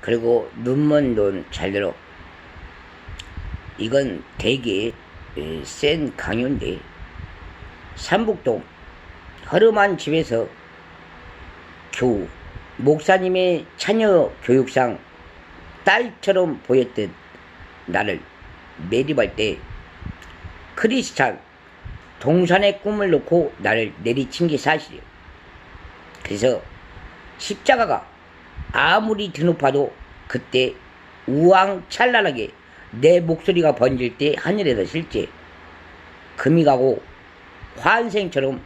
그리고 눈먼 돈잘 들어. 이건 되게 에, 센 강요인데 삼북동 허름한 집에서 교우 목사님의 자녀 교육상 딸처럼 보였던 나를 매립할 때 크리스찬 동산의 꿈을 놓고 나를 내리친 게 사실이에요. 그래서 십자가가 아무리 드높아도 그때 우왕찬란하게 내 목소리가 번질 때 하늘에서 실제 금이 가고 환생처럼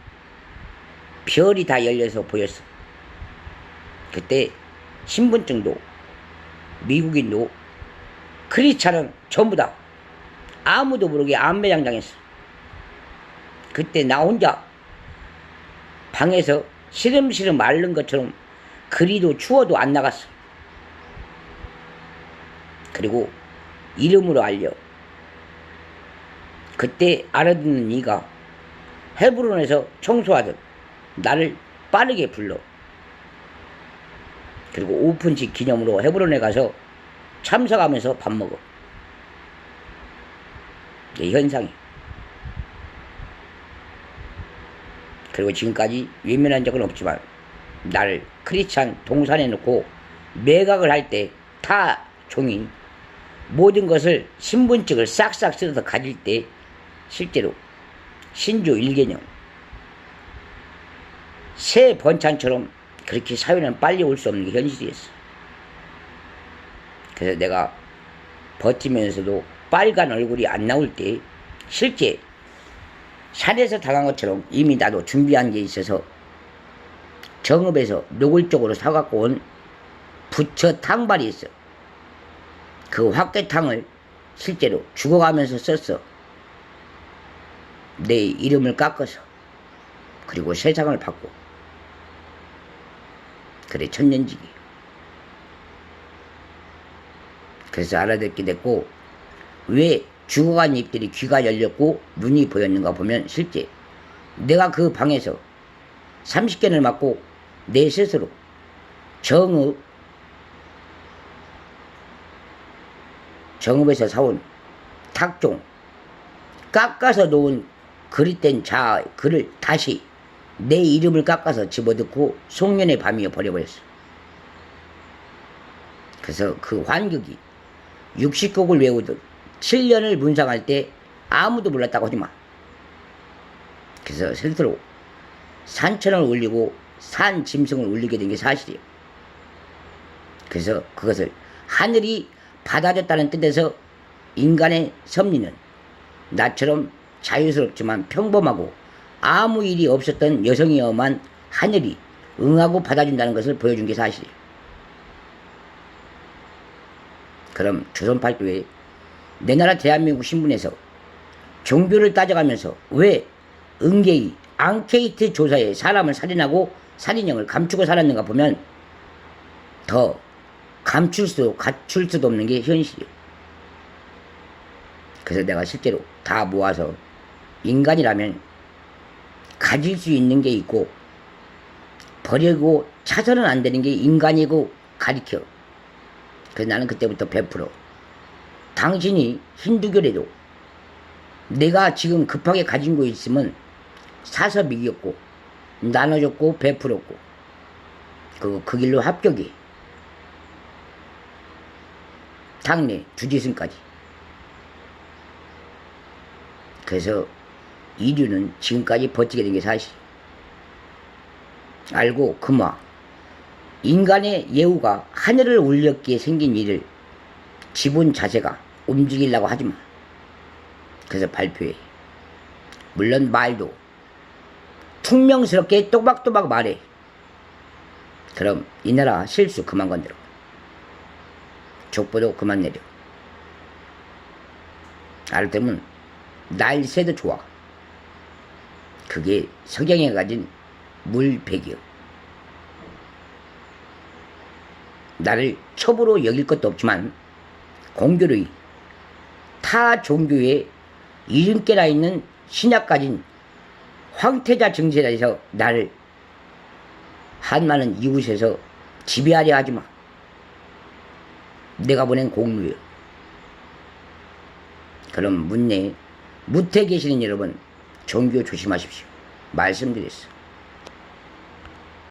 별이 다 열려서 보였어. 그때 신분증도 미국인도 크리스찬은 전부 다 아무도 모르게 안매장당했어. 그때 나 혼자 방에서 시름시름 앓는 것처럼 그리도 추워도 안 나갔어. 그리고 이름으로 알려. 그때 알아듣는 이가 헤브론에서 청소하듯 나를 빠르게 불러. 그리고 오픈식 기념으로 헤브론에 가서 참석하면서 밥 먹어. 이게 현상이. 그리고 지금까지 외면한 적은 없지만 나를 크리스찬 동산에 놓고 매각을 할 때 타 종이 모든 것을 신분증을 싹싹 쓸어서 가질 때 실제로 신조 일개념 새 번찬처럼 그렇게 사회는 빨리 올 수 없는 게 현실이었어. 그래서 내가 버티면서도 빨간 얼굴이 안 나올 때 실제 산에서 당한 것처럼 이미 나도 준비한 게 있어서 정읍에서 노골적으로 사갖고 온 부처 탕발이 있어. 그 확대탕을 실제로 죽어가면서 썼어. 내 이름을 깎아서. 그리고 세상을 바꿔. 그래, 천년지기. 그래서 알아듣게 됐고, 왜 죽어간 잎들이 귀가 열렸고 눈이 보였는가 보면 실제 내가 그 방에서 30견을 맞고 내 스스로 정읍 정읍에서 사온 탁종 깎아서 놓은 그릇된 자 글을 다시 내 이름을 깎아서 집어넣고 송년의 밤이어 버려버렸어. 그래서 그 환극이 60곡을 외우듯 7년을 문상할 때 아무도 몰랐다고 하지 마. 그래서 스스로 산천을 올리고 산 짐승을 올리게 된 게 사실이에요. 그래서 그것을 하늘이 받아줬다는 뜻에서 인간의 섭리는 나처럼 자유스럽지만 평범하고 아무 일이 없었던 여성이어만 하늘이 응하고 받아준다는 것을 보여준 게 사실이에요. 그럼 조선팔도에 내 나라 대한민국 신문에서 종교를 따져가면서 왜 은계의 앙케이트 조사에 사람을 살인하고 살인형을 감추고 살았는가 보면 더 감출 수도 갖출 수도 없는 게 현실이에요. 그래서 내가 실제로 다 모아서 인간이라면 가질 수 있는 게 있고 버리고 차서는 안 되는 게 인간이고 가리켜. 그래서 나는 그때부터 베풀어. 당신이 힌두교래도 내가 지금 급하게 가진 거 있으면 사서 미겼고 나눠줬고 베풀었고 그, 그 길로 합격이 당내 주지승까지 그래서 이류는 지금까지 버티게 된 게 사실 알고 그마 인간의 예우가 하늘을 울렸기에 생긴 일을 지분 자세가 움직이려고 하지 마. 그래서 발표해. 물론 말도 퉁명스럽게 또박또박 말해. 그럼 이 나라 실수 그만 건드려. 족보도 그만 내려. 알았다면 날새도 좋아. 그게 석양에 가진 물백이요. 나를 첩으로 여길 것도 없지만 공교로이 타 종교에 이름깨나 있는 신약 가진 황태자 증세자에서 나를 한 많은 이웃에서 지배하려 하지 마. 내가 보낸 공로요. 그럼 문내 무태 계시는 여러분 종교 조심하십시오. 말씀드렸어.